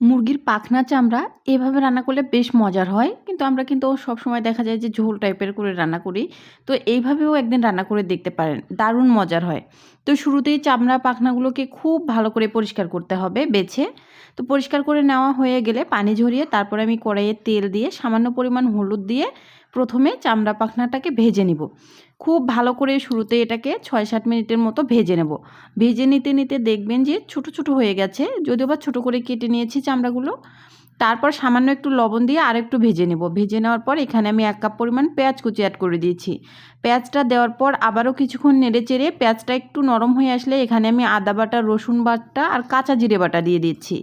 মুরগির পাখনা চামড়া এভাবে রান্না করলে বেশ মজার হয়। কিন্তু আমরা কিন্তু সবসময় দেখা যায় যে ঝোল টাইপের করে রান্না করি। তো এইভাবেও একদিন রান্না করে দেখতে পারেন। দারুণ মজার হয়। তো শুরুতেই চামড়া পাখনাগুলোকে খুব ভালো করে পরিষ্কার করতে হবে বেছে। তো পরিষ্কার করে নেওয়া হয়ে গেলে পানি ঝরিয়ে তারপরে আমি কড়াইয়ে তেল দিয়ে সামান্য পরিমাণ হলুদ দিয়ে প্রথমে চামড়া পাখনাটাকে ভেজে নিব। খুব ভালো করে শুরুতে এটাকে ছয় সাত মিনিটের মতো ভেজে নেব। ভেজে নিতে নিতে দেখবেন যে ছোট ছোট হয়ে গেছে, যদিও বা ছোটো করে কেটে নিয়েছি চামড়াগুলো। তারপর সামান্য একটু লবণ দিয়ে আর একটু ভেজে নেব। ভেজে নেওয়ার পর এখানে আমি এক কাপ পরিমাণ পেঁয়াজ কুচি অ্যাড করে দিয়েছি। পেঁয়াজটা দেওয়ার পর আবারও কিছুক্ষণ নেড়ে চেড়ে পেঁয়াজটা একটু নরম হয়ে আসলে এখানে আমি আদা বাটা, রসুন বাটা আর কাঁচা জিরে বাটা দিয়ে দিচ্ছি।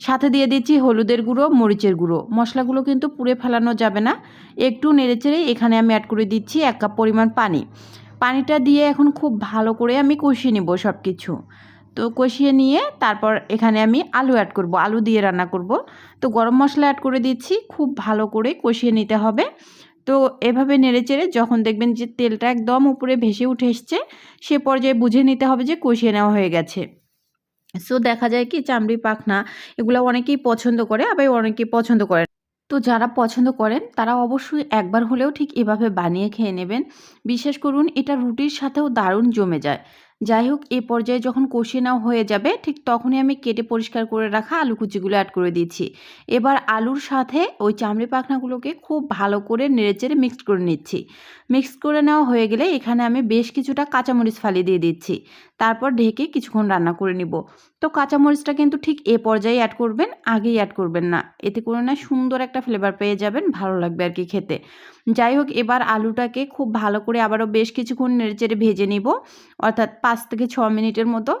সাথে দিয়ে দিচ্ছি হলুদের গুঁড়ো, মরিচের গুঁড়ো। মশলাগুলো কিন্তু পুড়ে ফেলানো যাবে না। একটু নেড়ে চেড়ে এখানে আমি অ্যাড করে দিচ্ছি এক কাপ পরিমাণ পানি। পানিটা দিয়ে এখন খুব ভালো করে আমি কষিয়ে নেব সব কিছু তো কষিয়ে নিয়ে তারপর এখানে আমি আলু অ্যাড করব, আলু দিয়ে রান্না করব। তো গরম মশলা অ্যাড করে দিচ্ছি, খুব ভালো করে কষিয়ে নিতে হবে। তো এভাবে নেড়েচেড়ে যখন দেখবেন যে তেলটা একদম উপরে ভেসে উঠে এসছে, সে পর্যায়ে বুঝে নিতে হবে যে কষিয়ে নেওয়া হয়ে গেছে। সো দেখা যায় কি চামড়ি, পাখনা এগুলো অনেকেই পছন্দ করে, আবার অনেকেই পছন্দ করে তো যারা পছন্দ করেন, তারা অবশ্যই একবার হলেও ঠিক এভাবে বানিয়ে খেয়ে নেবেন। বিশ্বাস করুন, এটা রুটির সাথেও দারুণ জমে যায়। যাই হোক এ পর্যায়ে যখন কষিয়ে নেওয়া হয়ে যাবে, ঠিক তখনই আমি কেটে পরিষ্কার করে রাখা আলু কুচিগুলো অ্যাড করে দিচ্ছি এবার আলুর সাথে ওই চামড়ি পাখনাগুলোকে খুব ভালো করে নেড়েচেড়ে মিক্স করে নিচ্ছি। মিক্স করে নেওয়া হয়ে গেলে এখানে আমি বেশ কিছুটা কাঁচামরিচ ফালি দিয়ে দিচ্ছি। তারপর ঢেকে কিছুক্ষণ রান্না করে নিব। তো কাঁচামরিচটা কিন্তু ঠিক এ পর্যায়ে অ্যাড করবেন, আগেই অ্যাড করবেন না। এতে করে না সুন্দর একটা ফ্লেভার পেয়ে যাবেন, ভালো লাগবে আর কি খেতে। যাই হোক, এবার আলুটাকে খুব ভালো করে আবারও বেশ কিছুক্ষণ নেড়েচেড়ে ভেজে নিব। অর্থাৎ পাঁচ থেকে ছ মিনিটের মতো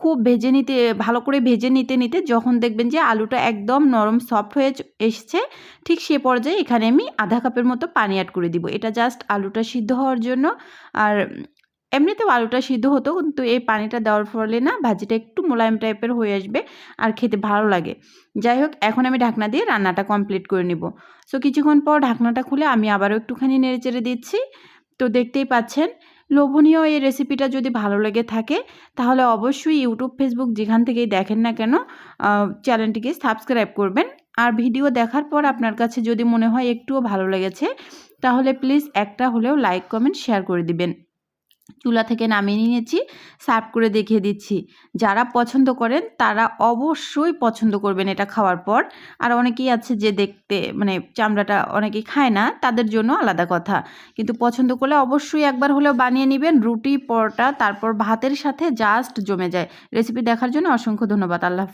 খুব ভেজে নিতে, ভালো করে ভেজে নিতে নিতে যখন দেখবেন যে আলুটা একদম নরম সফট হয়ে এসছে, ঠিক সে পর্যায়ে এখানে আমি আধা কাপের মতো পানি অ্যাড করে দিব। এটা জাস্ট আলুটা সিদ্ধ হওয়ার জন্য। আর এমনিতেও আলুটা সিদ্ধ হতো, কিন্তু এই পানিটা দেওয়ার ফলে না ভাজিটা একটু মোলায়েম টাইপের হয়ে আসবে আর খেতে ভালো লাগে। যাই হোক, এখন আমি ঢাকনা দিয়ে রান্নাটা কমপ্লিট করে নিব। সো কিছুক্ষণ পর ঢাকনাটা খুলে আমি আবারও একটুখানি নেড়ে চেড়ে দিচ্ছি। তো দেখতেই পাচ্ছেন, লোভনীয় এই রেসিপিটা যদি ভালো লেগে থাকে, তাহলে অবশ্যই ইউটিউব ফেসবুক যেখান থেকেই দেখেন না কেন চ্যানেলটিকে সাবস্ক্রাইব করবেন। আর ভিডিও দেখার পর আপনার কাছে যদি মনে হয় একটুও ভালো লেগেছে, তাহলে প্লিজ একটা হলেও লাইক কমেন্ট শেয়ার করে দিবেন। চুলা থেকে নামিয়ে নিয়েছি, সার্ভ করে দেখিয়ে দিচ্ছি। যারা পছন্দ করেন, তারা অবশ্যই পছন্দ করবেন এটা খাওয়ার পর। আর অনেকেই আছে যে দেখতে মানে চামড়াটা অনেকেই খায় না, তাদের জন্য আলাদা কথা। কিন্তু পছন্দ করলে অবশ্যই একবার হলেও বানিয়ে নেবেন। রুটি, পরোটা, তারপর ভাতের সাথে জাস্ট জমে যায়। রেসিপি দেখার জন্য অসংখ্য ধন্যবাদ। আল্লাহ।